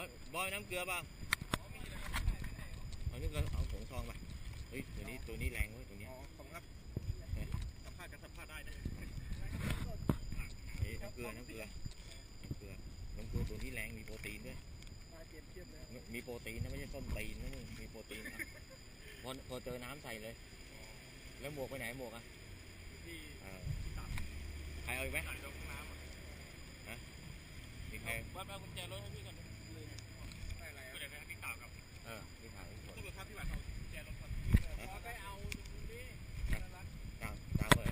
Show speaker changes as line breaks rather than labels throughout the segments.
อยบอยน้ำเกลือป่ะเอานี่ก็เอาผงทองไปเฮ้ยตัวนี้ตัวนี้แรงเว้ยตัวเนี้ย
อ๋อขอบคุณครับสัมภาษณ์กันสัมภาษณ์ได้นะ
เฮ้ยน้ำเกลือน้ำเกลือน้ำเกลือน้ำเกลือตัวนี้แรงมีโปรตีนด้วย
มาเก็บเทียบเลย
มีโปรตีนนะไม่ใช่ต้มตีนนะมึงมีโปรตีนนะพอพอเจอน้ำใส่เลย แล้วหมวกไปไหนหมวกอะ
ที่
เออใครเอาอีกไหม
ไหนลงน้ำอะ
มีใคร
วัดเอากุญแจรถให้พี่ก่อนเลยได้อะไรก็เดี๋ยวไปพี่ต่ากับ
เออมีถ่ายทุกคน
ตู้ครับพี่หวานเอากุญแจรถก่อนขอไปเอานี่
ตามตามเลย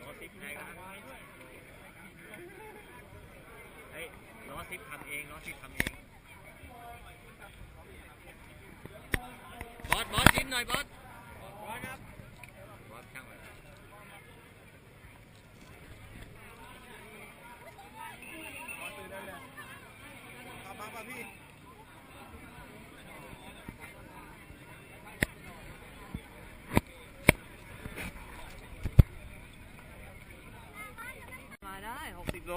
ล้อซิปไหนกันเฮ้ย ล้อซิปทำเองล้อซิปทำเองบอสบอสยิ้มหน่อยบอสบอสครับบอสช่างไว้
เอามาป่ะพี่
มาได้หกสิบโล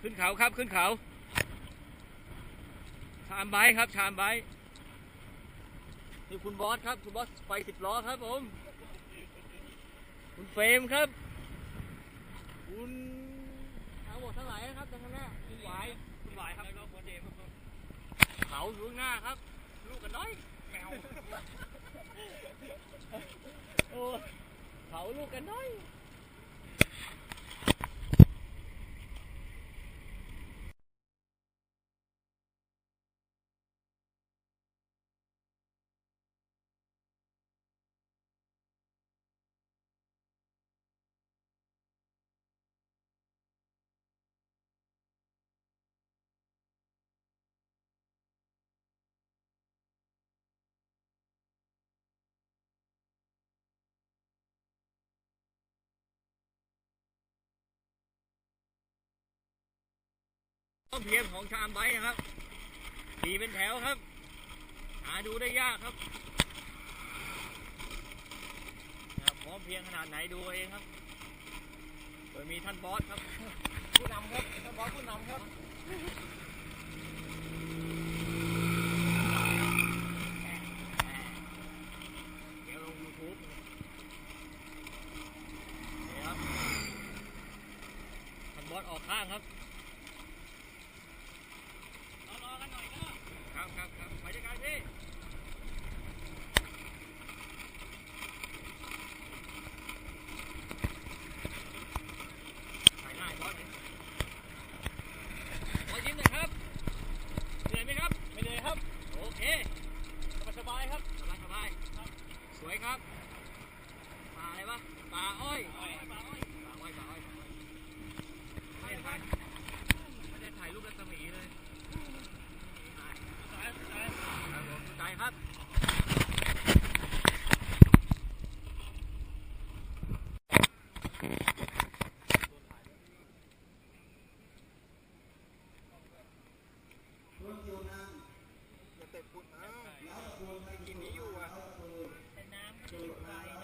ขึ้นเขาครับขึ้นเขาชามไบค์ครับชามไบค์นี่คุณบอสครับ คุณบอสไปสิบล้อครับผม คุณเฟรมครับ คุณทั้งหมดทั้งหลายนะครับทางหน้าคุณหวาย
คุณหวายครับแล้วก็หัวเจม
เขาอยู่ข้างหน้าครับ ลูกกันน้อย
แมว
โอ้เขาลูกกันน้อย ต้องเพียงของชามไบค์นะครับขี่เป็นแถวครับ หาดูได้ยากครับพร้อมเพียงขนาดไหนดูเองครับ โดยมีท่านบอสครับ
ผู้นำครับ ท่านบอสผู้นำครับ
เดี๋ยวลงยูทูบนี่ครับท่านบอสออกข้างครับ
รอๆกันหน่อยนะ ครับ
ครับครับไปด้วยกันพี่ครับเหนื่อยไหมครับ
ไม่เลายๆครับ
สบายสบายสวยครับป่าอะไรวะป่าอ้อยป่าอ้อยป่าอ้อยป่าอ้อยป่าอ้อยไม่ได้ถ่ายไม่ได้ถ่ายรูปรัศมีเลยถ่ายครับผมใจครับ
อย่าเตะปุ่นอ้าว กินนี้อยู่อะ
เป็นน้ำมันอยู่ไกล